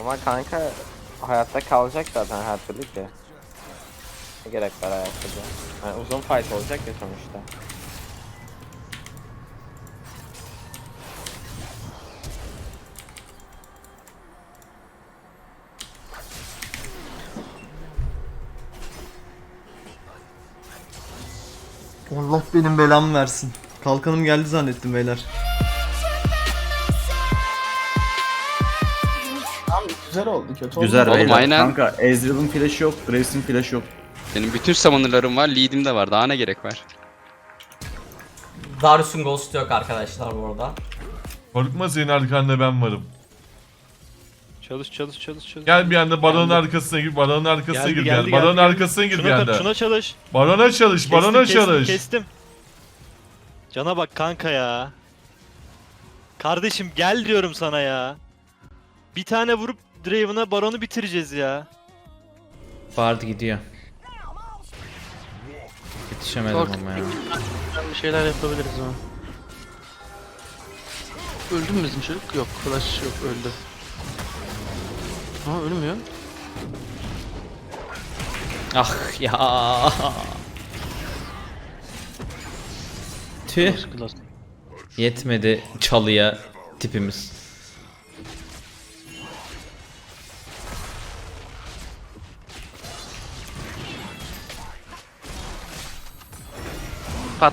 Ama kanka hayatta kalacak zaten her türlü ki. Ne gerek var hayatta da. Yani uzun fight olacak ya sonuçta. Allah benim belamı versin. Kalkanım geldi zannettim beyler. Güzel oldu kötü oldu. Güzel Oğlum, beyler. aynen. Kanka Ezreal'ın flash'ı yok, Grace'in flash'ı yok. Benim bütün summoner'larım var, lead'im de var. Daha ne gerek var? Darius'un ghost yok arkadaşlar bu arada. Korkma senin arkanda ben varım. Çalış çalış çalış çalış. Gel bir anda baronun arkasına gir, baronun arkasına Geldi, gir geldi, gel. Baronun geldi, geldi. arkasına gir bir Şuna, anda. şuna çalış. Barona çalış, Kestim, barona kestim, çalış. Kestim. Cana bak kanka ya. Kardeşim gel diyorum sana ya. Bir tane vurup Draven'a Baron'u bitireceğiz ya. Bard gidiyor. Yetişemedim ama ya. Bir şeyler yapabiliriz ama. Öldü mü bizim çocuk? Yok, flash yok, öldü. Ama ölmüyor. Ah ya. Tüh. Yetmedi çalıya tipimiz. Pat.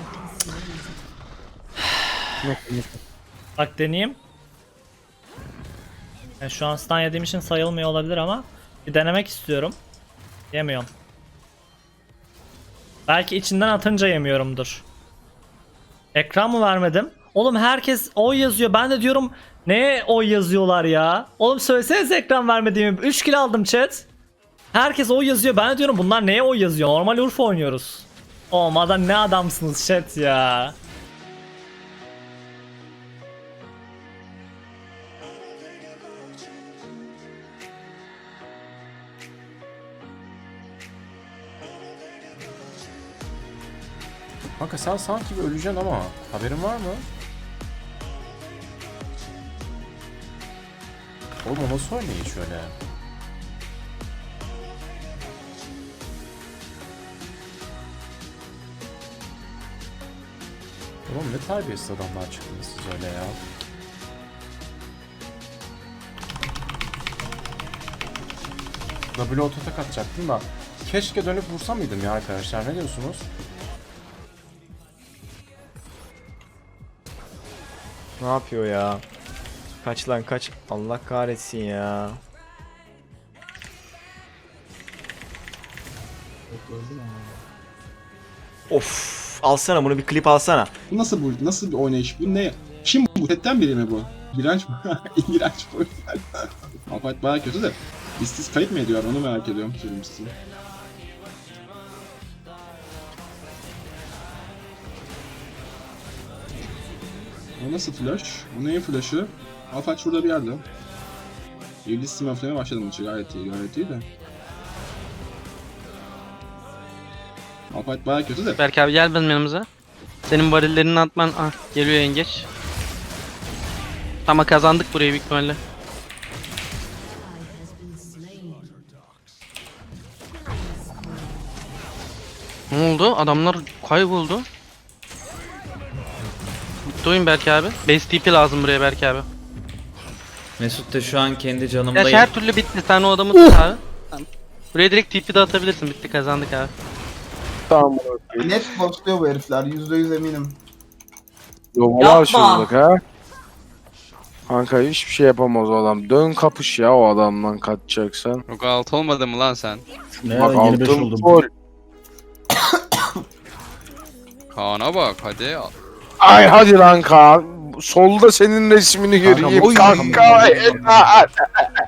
Bak deneyeyim. Yani şu an stun yediğim için sayılmıyor olabilir ama bir denemek istiyorum. Yemiyorum. Belki içinden atınca yemiyorumdur. Ekran mı vermedim? Oğlum herkes oy yazıyor. Ben de diyorum neye oy yazıyorlar ya? Oğlum söylesenize ekran vermediğimi. 3 kill aldım chat. Herkes oy yazıyor. Ben de diyorum bunlar neye oy yazıyor? Normal Urfa oynuyoruz. Oğlum adam ne adamsınız chat ya. Kanka sen sanki bir öleceksin ama haberin var mı? Oğlum o nasıl oynayış öyle? Oğlum ne terbiyesiz adamlar çıktınız siz öyle ya. W ototak atacaktım da keşke dönüp vursam mıydım ya arkadaşlar ne diyorsunuz? Ne yapıyor ya? Kaç lan kaç. Allah kahretsin ya. Of, alsana bunu bir klip alsana. Bu nasıl bu? Nasıl bir oynayış? Bu ne? Kim bu? Setten biri mi bu? İğrenç mi? İğrenç bu. Alfight bayağı kötü de. İstiz kayıp mı ediyor? Onu merak ediyorum. Birincisi. O nasıl flash? Bu neyin flash'ı? Alfight şurada bir yerde. İblis simaflamaya başladı maçı. Gayet iyi, gayet iyi de. Alfight bayağı kötü de. Berk abi gel benim yanımıza. Senin varillerini atman... Ah, geliyor yengeç. Ama kazandık burayı büyük ihtimalle. Ne oldu? Adamlar kayboldu. Doyun Berk abi. Base TP lazım buraya Berk abi. Mesut da şu an kendi Ya canımdayım. her türlü bitti. Sen o adamı tut abi. Buraya direkt TP de atabilirsin. Bitti kazandık abi. Net ghostluyor bu herifler. %100 eminim. Yapma. ha. Kanka hiçbir şey yapamaz o adam. Dön kapış ya o adamdan kaçacaksan. Yok alt olmadı mı lan sen? Bak altın gol. Kaan'a bak hadi. Ay hadi lan Kaan. Solda senin resmini göreyim kanka.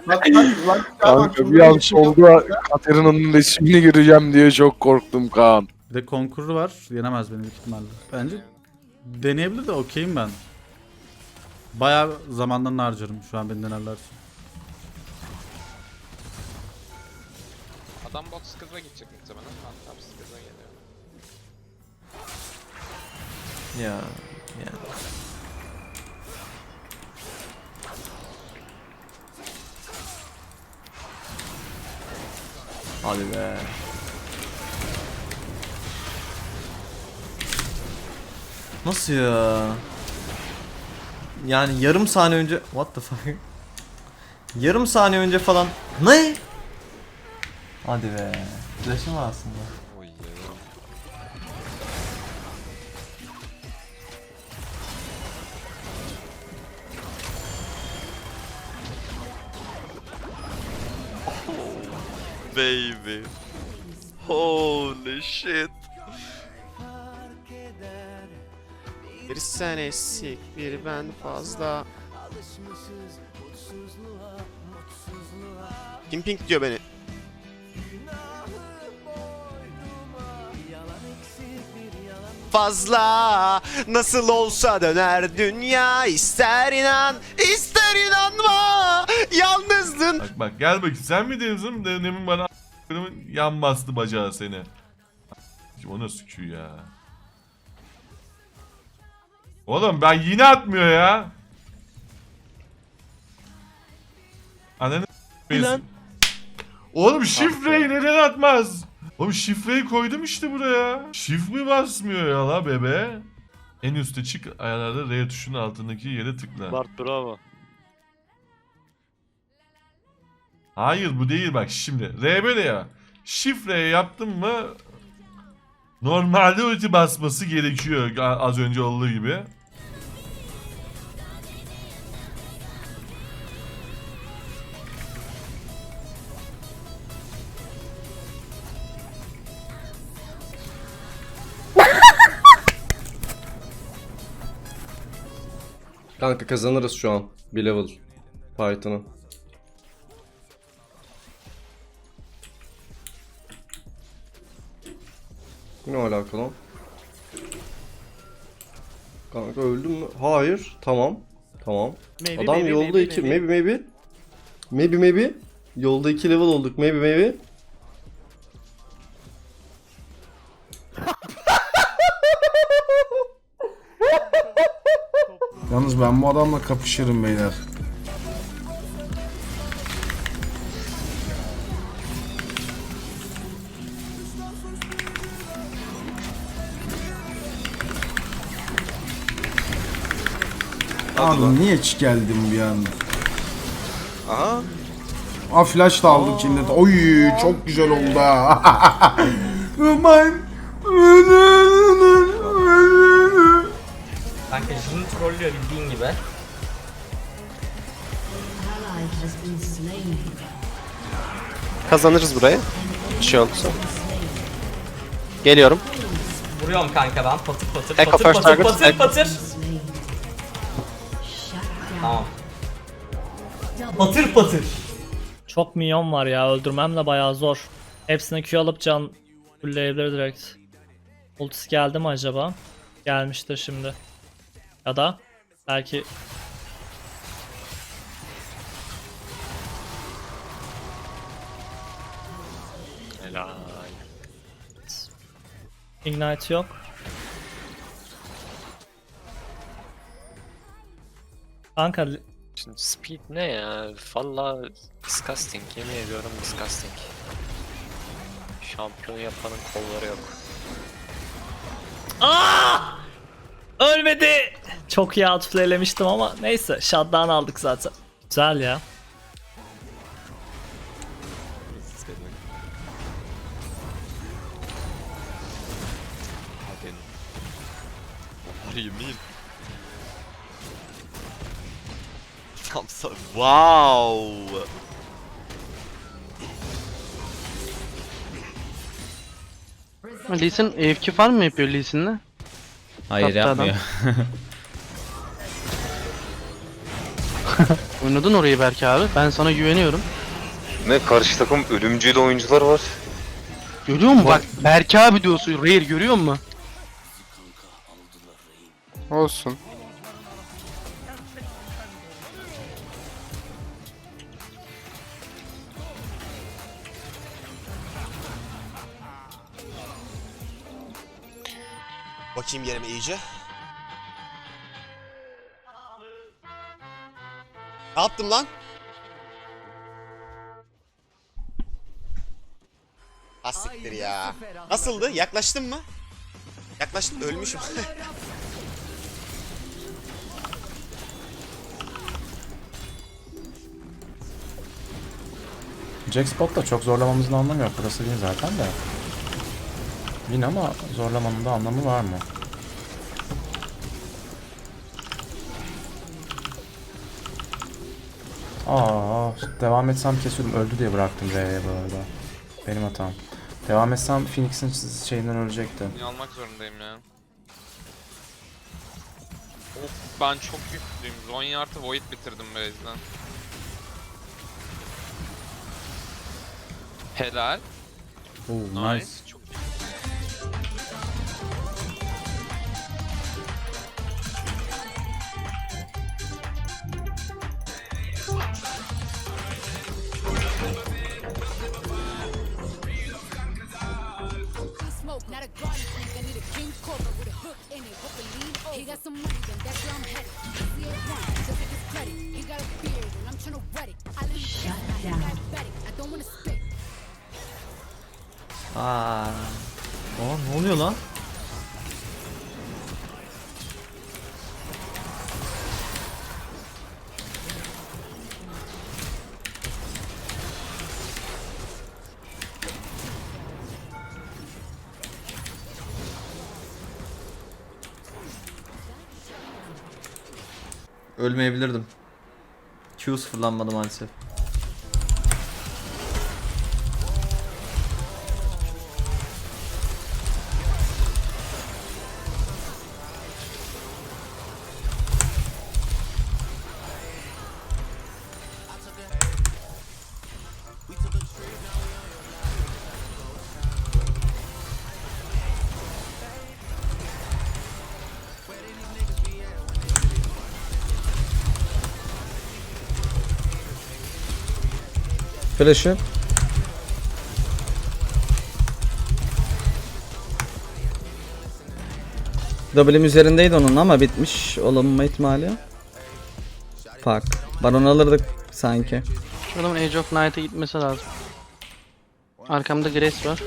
Bak bak bak. Kanka bir an solda Katerina'nın resmini göreceğim diye çok korktum Kaan. Bir de konkuru var. Yenemez beni büyük ihtimalle. Bence deneyebilir de okeyim ben. Bayağı zamandan harcarım şu an beni denerlerse. Adam bot skill'e gidecek muhtemelen. Hatta skill'e geliyor. Ya, ya. Hadi be. Nasıl ya? Yani yarım saniye önce what the fuck? Yarım saniye önce falan ne? Hadi be. Flash'ım var aslında. Baby. Holy shit. Bir sen eksik, bir ben fazla. Kim pink diyor beni? Fazla nasıl olsa döner dünya ister inan ister inanma yalnızlığın Bak bak gel bakayım sen mi diyorsun demin bana yan bastı bacağı seni. O nasıl ya? Oğlum ben yine atmıyor ya. Ananı Lan. Oğlum şifreyi neden atmaz? Oğlum şifreyi koydum işte buraya. Şifre basmıyor ya la bebe. En üstte çık ayarlarda R tuşunun altındaki yere tıkla. Bart bravo. Hayır bu değil bak şimdi. R böyle ya. Şifreye yaptın mı normalde ulti basması gerekiyor az önce olduğu gibi. Kanka kazanırız şu an bir level fight'ını. Ne alaka lan? Kanka öldüm mü? Hayır. Tamam. Tamam. Adam yolda iki. Maybe maybe. Maybe maybe. Yolda iki level olduk. Maybe maybe. Yalnız ben bu adamla kapışırım beyler. Abi niye hiç geldim bir anda? Aha. Aa flash da aldık şimdi. Oy çok güzel oldu ha. Aman. Kanka Jhin trollüyor bildiğin gibi. Kazanırız burayı. Bir şey olursa. Geliyorum. Vuruyorum kanka ben patır patır Echo patır first patır target, patır Echo. patır. Tamam. Patır patır. Çok minyon var ya öldürmem de bayağı zor. Hepsine Q alıp can fullleyebilir direkt. Ultisi geldi mi acaba? Gelmiştir şimdi. Ya da belki Helal. Ignite yok. Kanka Şimdi speed ne ya? Valla disgusting. Yemin ediyorum disgusting. Şampiyon yapanın kolları yok. ölmedi. Çok iyi outplaylemiştim ama neyse shutdown aldık zaten. Güzel ya. What do you mean? I'm so wow. Lee Sin AFK falan mı yapıyor Lee Sin'le? Hayır adam. yapmıyor. Oynadın orayı belki abi. Ben sana güveniyorum. Ne karşı takım ölümcül oyuncular var. Görüyor musun bak Berke abi diyorsun Rare görüyor musun? Olsun. Bakayım yerime iyice. Ne yaptım lan? Asiktir ya. Nasıldı? Yaklaştın mı? Yaklaştın ölmüşüm. Jackspot da çok zorlamamızın anlamı yok. Burası değil zaten de. Win ama zorlamanın da anlamı var mı? Aa, devam etsem kesiyordum. Öldü diye bıraktım R'ye bu arada. Benim hatam. Devam etsem Phoenix'in şeyinden ölecekti. Almak zorundayım ya. Of ben çok yüklüyüm. Zonyart'ı Void bitirdim Base'den. Helal. Oo, nice. Çok Aa. Aa ne oluyor lan? Ölmeyebilirdim. Q sıfırlanmadı maalesef. Flash'ı. W'm üzerindeydi onun ama bitmiş olma ihtimali. Fuck. Baron alırdık sanki. Adamın Age of Knight'a gitmesi lazım. Arkamda Grace var.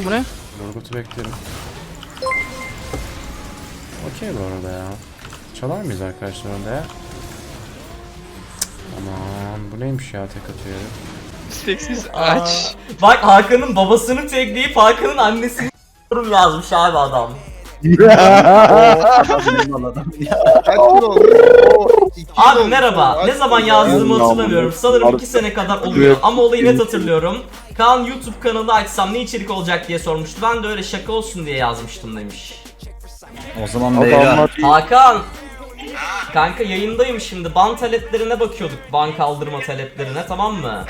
Oh. bu ne? Lorgut'u beklerim. Okey bu arada ya. Çalar mıyız arkadaşlar orada ya? Aman bu neymiş ya tek atıyor herif. Seksiz aç. Bak Hakan'ın babasını tagleyip Hakan'ın annesini yorum yazmış abi adam. Abi merhaba. Ne zaman yazdığımı hatırlamıyorum. Sanırım 2 sene kadar oluyor. Ama olayı net hatırlıyorum. Kaan YouTube kanalı açsam ne içerik olacak diye sormuştu. Ben de öyle şaka olsun diye yazmıştım demiş. O zaman beyler. Hakan! Kanka yayındayım şimdi. Ban taleplerine bakıyorduk. Ban kaldırma taleplerine tamam mı?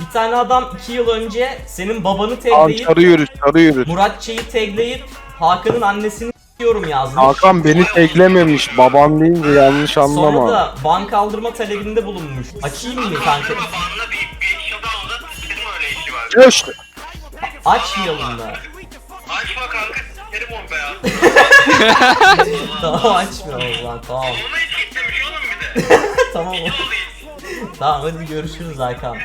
Bir tane adam 2 yıl önce senin babanı tagleyip Arıyoruz arıyoruz. Muratçı'yı tagleyip Hakan'ın annesini yorum yazmış. Hakan beni teklememiş. Baban deyince yanlış Sonra da ban kaldırma talebinde bulunmuş. Açayım mı kanka? Coştu. Açmayalım da. Açma kanka sikerim onu be ya. tamam açmayalım lan tamam. Onu hiç gitmemiş oğlum bir de. tamam. tamam hadi görüşürüz Hakan.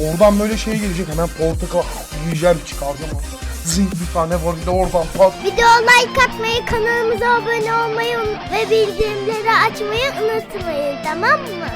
Oradan böyle şey gelecek hemen portakal yiyeceğim çıkaracağım. Zing bir tane var bir de oradan pat. Video like atmayı, kanalımıza abone olmayı ve bildirimleri açmayı unutmayın tamam mı?